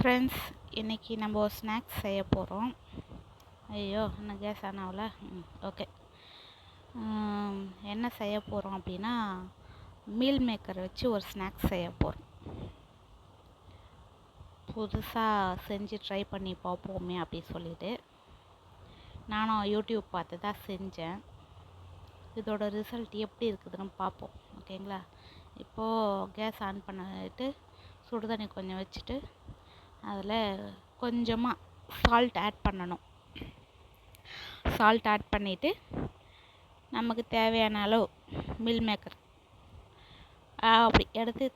Friends இன்றைக்கி நம்ம ஒரு ஸ்நாக்ஸ் செய்ய போகிறோம் ஐயோ இன்னும் கேஸ் ஆன் ஆகல. ம் ஓகே என்ன செய்ய போகிறோம் அப்படின்னா மீல் மேக்கர் வச்சு ஒரு ஸ்நாக்ஸ் செய்ய போகிறோம் புதுசாக செஞ்சு ட்ரை பண்ணி பார்ப்போமே அப்படி சொல்லிட்டு. நானும் யூடியூப் பார்த்து தான் செஞ்சேன். இதோட ரிசல்ட் எப்படி இருக்குதுன்னு பார்ப்போம் ஓகேங்களா இப்போது கேஸ் ஆன் பண்ணிட்டு சுடு தண்ணி கொஞ்சம் வச்சுட்டு அதில் கொஞ்சமாக சால்ட் ஆட் பண்ணணும். சால்ட் ஆட் பண்ணிவிட்டு நமக்கு தேவையான அளவு மில் மேக்கர் அப்படி எடுத்து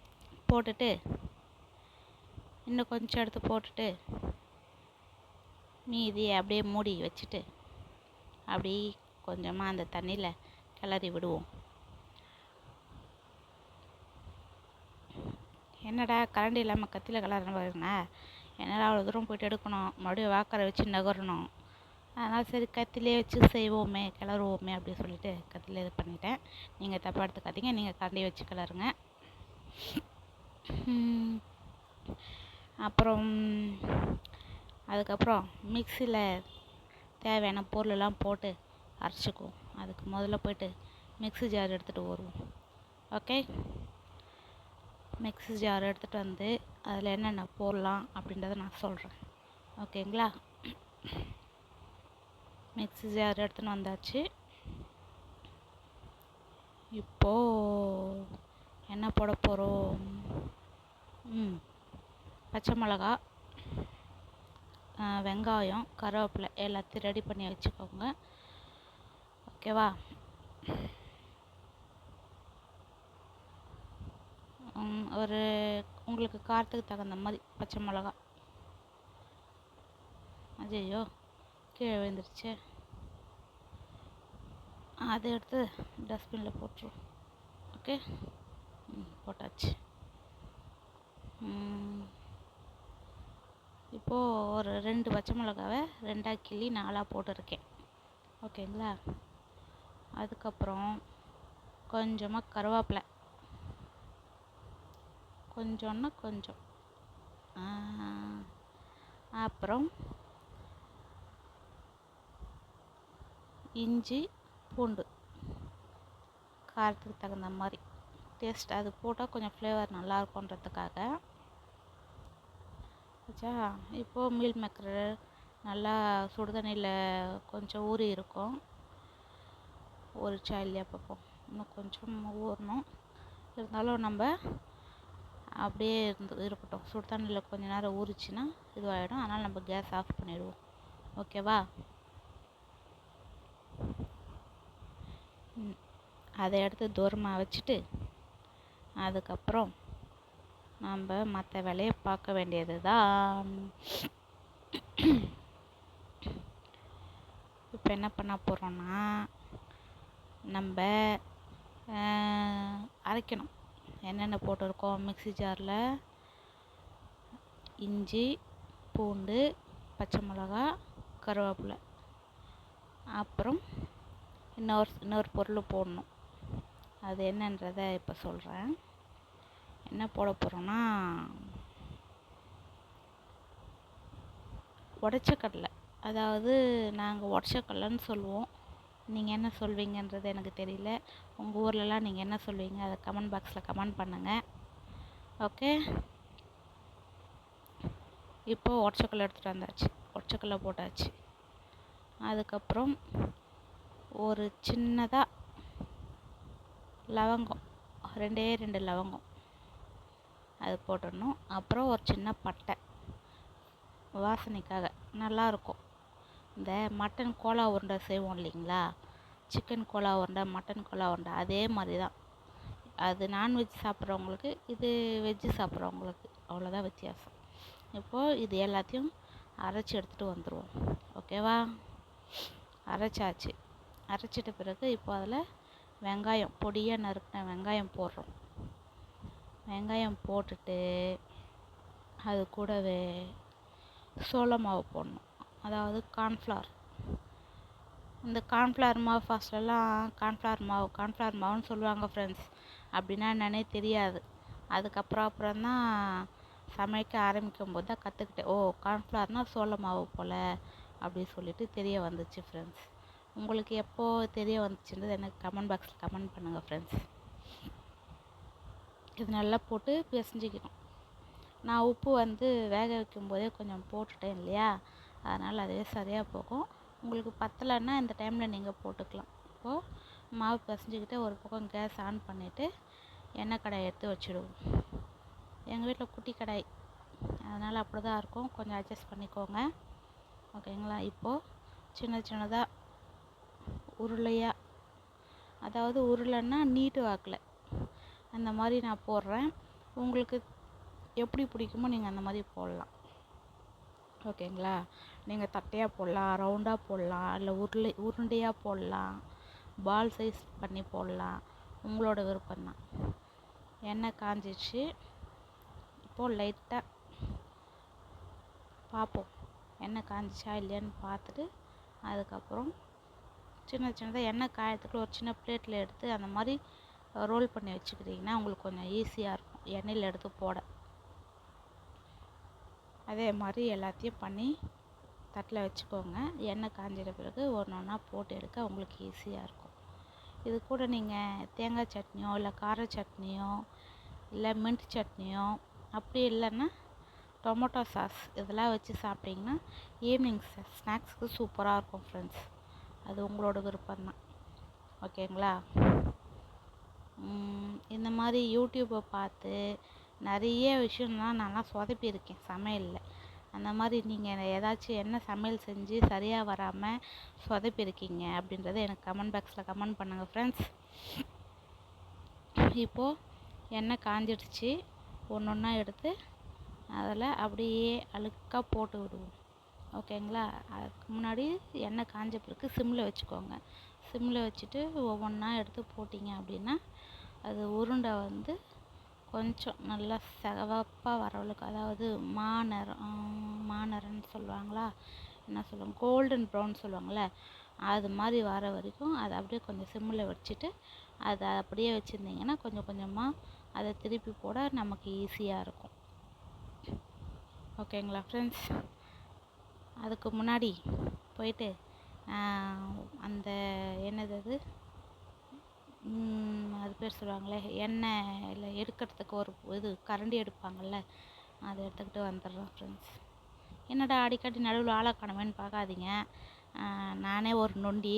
போட்டுட்டு இன்னும் கொஞ்சம் எடுத்து போட்டுட்டு மீதி அப்படியே மூடி வச்சுட்டு அப்படி கொஞ்சமாக அந்த தண்ணியில் கிளறி விடுவோம். என்னடா கரண்டி இல்லாமல் கத்தியில் கலர்னு பாருங்க. என்னடா அவ்வளோ தூரம் போயிட்டு எடுக்கணும். மறுபடியும் வாக்கரை வச்சு நகரணும். அதனால் சரி கத்திலே வச்சு செய்வோமே கிளறுவோமே அப்படின்னு சொல்லிட்டு கத்திலே இது பண்ணிட்டேன். நீங்கள் தப்பாக எடுத்துக்காதீங்க. நீங்கள் கரண்டி வச்சு கிளறுங்க. அப்புறம் அதுக்கப்புறம் மிக்சியில் தேவையான பொருளெல்லாம் போட்டு அரைச்சிக்குவோம். அதுக்கு முதல்ல போயிட்டு மிக்ஸி ஜார் எடுத்துகிட்டு வருவோம். ஓகே? மிக்ஸி ஜார் எடுத்துகிட்டு வந்து அதில் என்னென்ன போடலாம் அப்படின்றத நான் சொல்கிறேன். ஓகேங்களா? மிக்ஸி ஜார் எடுத்துன்னு வந்தாச்சு. இப்போது என்ன போட போகிறோம்? ம் பச்சை மிளகா வெங்காயம் கருவேப்பிலை எல்லாத்தையும் ரெடி பண்ணி வச்சுக்கோங்க. ஓகேவா? ஒரு உங்களுக்கு காரத்துக்கு தகுந்த மாதிரி பச்சை மிளகா. அஜய்யோ கீழே விழுந்துருச்சு. அதை எடுத்து டஸ்ட்பினில் போட்டுருவோம் ஓகே ம் போட்டாச்சு. இப்போது ஒரு ரெண்டு பச்சை மிளகாவை ரெண்டாக கிள்ளி நாலாக போட்டிருக்கேன். ஓகேங்களா அதுக்கப்புறம் கொஞ்சமாக கருவேப்பிலை. கொஞ்சம்னா கொஞ்சம். அப்புறம் இஞ்சி பூண்டு. காரத்துக்கு தகுந்த மாதிரி. டேஸ்ட் அது போட்டால் கொஞ்சம் ஃப்ளேவர் நல்லா இருக்குன்றதுக்காக ஆச்சா இப்போது மீல் மேக்கர் நல்லா சுடுதண்ணியில் கொஞ்சம் ஊறி இருக்கும். ஊறிச்சா இல்லையா பார்ப்போம் இன்னும் கொஞ்சம் ஊறணும். இருந்தாலும் நம்ம அப்படியே இருந்து இருக்கட்டும். சுடு தண்ணியில் கொஞ்ச நேரம் ஊறிச்சின்னா இதுவாகிடும் அதனால் நம்ம கேஸ் ஆஃப் பண்ணிவிடுவோம் ஓகேவா அதை எடுத்து தூரமாக வச்சுட்டு அதுக்கப்புறம் நம்ம மற்ற வேலையை பார்க்க வேண்டியது தான் இப்போ என்ன பண்ண போகிறோன்னா நம்ம அரைக்கணும். என்னென்ன போட்டிருக்கோம்? மிக்ஸி ஜாரில் இஞ்சி பூண்டு பச்சை மிளகா கருவேப்பிலை. அப்புறம் இன்னொரு இன்னொரு பொருள் போடணும். அது என்னன்றதை இப்போ சொல்கிறேன் என்ன போட போகிறோன்னா உடச்ச கடலை அதாவது நாங்கள் உடச்ச கடலைன்னு சொல்லுவோம். நீங்கள் என்ன சொல்வீங்கன்றது எனக்கு தெரியல. உங்கள் ஊர்லலாம் நீங்கள் என்ன சொல்வீங்க? அதை கமெண்ட் பாக்ஸில் கமெண்ட் பண்ணுங்கள் ஓகே இப்போது ஒட்சக்கல் எடுத்துகிட்டு வந்தாச்சு. ஒட்சக்கல்ல போட்டாச்சு. அதுக்கப்புறம் ஒரு சின்னதாக லவங்கம். ரெண்டே ரெண்டு லவங்கம். அது போட்டுடணும். அப்புறம் ஒரு சின்ன பட்டை. வாசனைக்காக. நல்லாயிருக்கும். இந்த மட்டன் கோலா உருண்டை செய்வோம் இல்லைங்களா? சிக்கன் கோலா உருண்டை மட்டன் கோலா உருண்டை அதே மாதிரி தான் அது நான்வெஜ் சாப்பிட்றவங்களுக்கு இது வெஜ்ஜு சாப்பிட்றவங்களுக்கு அவ்வளோதான் வித்தியாசம். இப்போது இது எல்லாத்தையும் அரைச்சி எடுத்துகிட்டு வந்துடுவோம் ஓகேவா அரைச்சாச்சு. அரைச்சிட்ட பிறகு இப்போ அதில் வெங்காயம் பொடியாக நறுக்கின வெங்காயம் போடுறோம். வெங்காயம் போட்டுட்டு அது கூடவே சோள மாவு போடணும். அதாவது கார்ன்ஃப்ளவர் இந்த கார்ன்ஃப்ளவர் மாவு ஃபஸ்ட்லலாம் கார்ன்ஃப்ளவர் மாவு கார்ன்ஃப்ளவர் மாவுன்னு சொல்லுவாங்க ஃப்ரெண்ட்ஸ் அப்படின்னா என்னன்னே தெரியாது. அதுக்கப்புறம் அப்புறம் தான் சமைக்க ஆரம்பிக்கும் போது தான் கற்றுக்கிட்டேன் ஓ கார்ன்ஃப்ளவர்னால் சோள மாவு போல் அப்படின்னு சொல்லிட்டு தெரிய வந்துச்சு ஃப்ரெண்ட்ஸ் உங்களுக்கு எப்போது தெரிய வந்துச்சுன்றது எனக்கு கமெண்ட் பாக்ஸில் கமெண்ட் பண்ணுங்கள் ஃப்ரெண்ட்ஸ் இது நல்லா போட்டு பிசைஞ்சிக்கணும். நான் உப்பு வந்து வேக வைக்கும் போதே கொஞ்சம் போட்டுட்டேன் இல்லையா? அதனால் அதுவே சரியாக போகும். உங்களுக்கு பத்தலைன்னா இந்த டைமில் நீங்கள் போட்டுக்கலாம். இப்போது மாவு பிசைஞ்சிக்கிட்டு ஒரு பக்கம் கேஸ் ஆன் பண்ணிவிட்டு எண்ணெய் கடாய் எடுத்து வச்சுடுவோம். எங்கள் வீட்டில் குட்டி கடாய். அதனால் அப்படி தான் இருக்கும். கொஞ்சம் அட்ஜஸ்ட் பண்ணிக்கோங்க. ஓகேங்களா? இப்போது சின்ன சின்னதாக உருளையாக அதாவது உருளைன்னா நீட்டு வாக்கில். அந்த மாதிரி நான் போடுறேன். உங்களுக்கு எப்படி பிடிக்குமோ நீங்கள் அந்த மாதிரி போடலாம். ஓகேங்களா? நீங்கள் தட்டையாக போடலாம் ரவுண்டாக போடலாம் இல்லை உருளை உருண்டையாக போடலாம் பால் சைஸ் பண்ணி போடலாம். உங்களோட விருப்பம்தான். எண்ணெய் காஞ்சிச்சு. இப்போது லைட்டாக பார்ப்போம். எண்ணெய் காஞ்சிச்சா இல்லையான்னு பார்த்துட்டு அதுக்கப்புறம் சின்ன சின்னதாக எண்ணெய் காயத்துக்குள்ள ஒரு சின்ன பிளேட்டில் எடுத்து அந்த மாதிரி ரோல் பண்ணி வச்சுக்கிட்டிங்கன்னா உங்களுக்கு கொஞ்சம் ஈஸியாக இருக்கும். எண்ணெயில் எடுத்து போட. அதே மாதிரி எல்லாத்தையும் பண்ணி தட்டில் வச்சுக்கோங்க. எண்ணெய் காஞ்சிட பிறகு ஒன்று ஒன்றா போட்டு எடுக்க உங்களுக்கு ஈஸியாக இருக்கும். இது கூட நீங்கள் தேங்காய் சட்னியோ இல்லை கார சட்னியோ இல்லை மின்ட் சட்னியோ அப்படி இல்லைன்னா டொமேட்டோ சாஸ் இதெல்லாம் வச்சு சாப்பிட்டிங்கன்னா ஈவினிங் ஸ்நாக்ஸுக்கு சூப்பராக இருக்கும் ஃப்ரெண்ட்ஸ் அது உங்களோட விருப்பம்தான். ஓகேங்களா இந்த மாதிரி யூடியூப்பை பார்த்து நிறைய விஷயம்லாம் நான்லாம் சொதப்பியிருக்கேன் சமையலில். அந்த மாதிரி நீங்கள் ஏதாச்சும் என்ன சமையல் செஞ்சு சரியாக வராமல் சொதப்பியிருக்கீங்க அப்படின்றத எனக்கு கமெண்ட் பாக்ஸில் கமெண்ட் பண்ணுங்கள் ஃப்ரெண்ட்ஸ் இப்போது எண்ணெய் காஞ்சிடுச்சு. ஒன்று ஒன்றா எடுத்து அதில் அப்படியே அழுக்காக போட்டு விடுவோம். ஓகேங்களா அதுக்கு முன்னாடி எண்ணெய் காஞ்ச பிறகு சிம்மில் வச்சுக்கோங்க. சிம்மில் வச்சுட்டு ஒவ்வொன்றா எடுத்து போட்டிங்க அப்படின்னா அது உருண்டை வந்து கொஞ்சம் நல்லா சிவப்பாக வரவளுக்கு அதாவது மாநிறம் மாநிறம்னு சொல்லுவாங்களா? என்ன சொல்லுவாங்க? கோல்டன் ப்ரௌன் சொல்லுவாங்கள்ல அது மாதிரி வர வரைக்கும் அதை அப்படியே கொஞ்சம் சிம்மில் வச்சுட்டு அதை அப்படியே வச்சுருந்தீங்கன்னா கொஞ்சம் கொஞ்சமாக அதை திருப்பி போட நமக்கு ஈஸியாக இருக்கும். ஓகேங்களா ஃப்ரெண்ட்ஸ் அதுக்கு முன்னாடி போயிட்டு அந்த என்னது அது? அது பேர் சொல்லுவாங்களே எண்ணெய் இல்லை எடுக்கிறதுக்கு ஒரு இது கரண்டி எடுப்பாங்கள்ல அதை எடுத்துக்கிட்டு வந்துடுறோம் ஃப்ரெண்ட்ஸ் என்னடா அடிக்கடி நடுவில் ஆளை காணுமேன்னு பார்க்காதீங்க. நானே ஒரு நொண்டி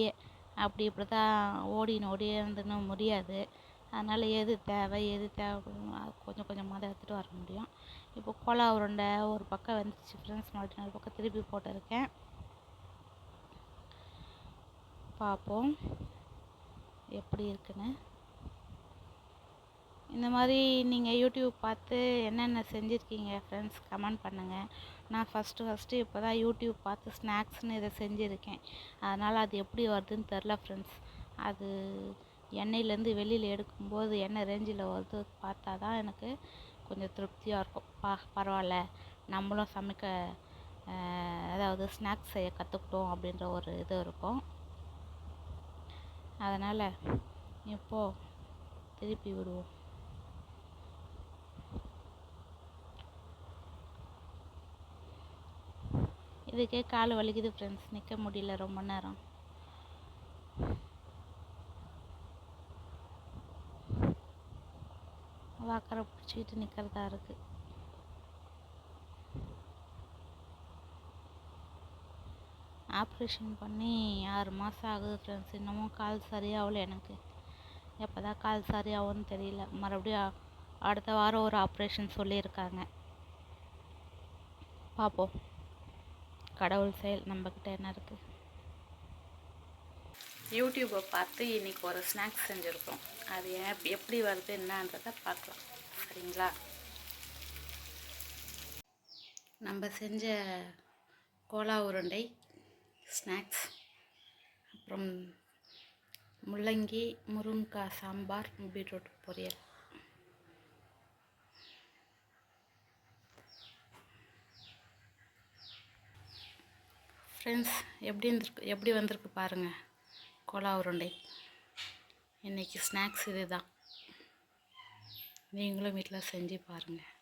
அப்படி இப்படி தான் ஓடின்னு நோடி இருந்துன்னு முடியாது. அதனால் எது தேவை எது தேவை கொஞ்சம் கொஞ்சமாக தான் எடுத்துகிட்டு வர முடியும். இப்போ கோலா உருண்டை ஒரு பக்கம் வந்துச்சு ஃப்ரெண்ட்ஸ் மறுபடியும் ஒரு பக்கம் திருப்பி போட்டிருக்கேன். பார்ப்போம். எப்படி இருக்குன்னு இந்த மாதிரி நீங்கள் யூடியூப் பார்த்து என்னென்ன செஞ்சுருக்கீங்க ஃப்ரெண்ட்ஸ் கமெண்ட் பண்ணுங்கள் நான் ஃபஸ்ட்டு ஃபஸ்ட்டு இப்போ தான் யூடியூப் பார்த்து ஸ்நாக்ஸ்னு இதை செஞ்சுருக்கேன். அதனால் அது எப்படி வருதுன்னு தெரில ஃப்ரெண்ட்ஸ் அது எண்ணெயிலேருந்து வெளியில் எடுக்கும்போது என்ன ரேஞ்சில் வருது பார்த்தா தான் எனக்கு கொஞ்சம் திருப்தியாக இருக்கும். பா பரவாயில்ல. நம்மளும் சமைக்க அதாவது ஸ்நாக்ஸ் செய்ய கற்றுக்கிட்டோம் அப்படின்ற ஒரு இது இருக்கும். அதனால் எப்போ திருப்பி விடுவோம். இதுக்கே கால் வலிக்குது ஃப்ரெண்ட்ஸ் நிற்க முடியல ரொம்ப நேரம். வாக்கரை பிடிச்சிக்கிட்டு நிற்கிறதா இருக்குது ஆப்ரேஷன் பண்ணி ஆறு மாதம் ஆகுது ஃப்ரெண்ட்ஸ் இன்னமும் கால் சரியாகல எனக்கு. எப்போ தான் கால் சரியாகும்னு தெரியல. மறுபடியும் அடுத்த வாரம் ஒரு ஆப்ரேஷன் சொல்லியிருக்காங்க. பார்ப்போம் கடவுள் செயல் நம்மக்கிட்ட என்ன இருக்குது யூடியூப்பை பார்த்து இன்றைக்கி ஒரு ஸ்நாக்ஸ் செஞ்சுருக்கோம். அது எப்படி வருது என்னன்றதை பார்க்கலாம். சரிங்களா? நம்ம செஞ்ச கோலா உருண்டை ஸ்நாக்ஸ். அப்புறம் முள்ளங்கி முருங்கைக்காய் சாம்பார் பீட்ரூட் பொரியல். ஃப்ரெண்ட்ஸ் எப்படி இருந்திருக்கு எப்படி வந்திருக்கு பாருங்கள் கோலா உருண்டை. இன்றைக்கி ஸ்நாக்ஸ் இது தான் நீங்களும் வீட்டில் செஞ்சு பாருங்கள்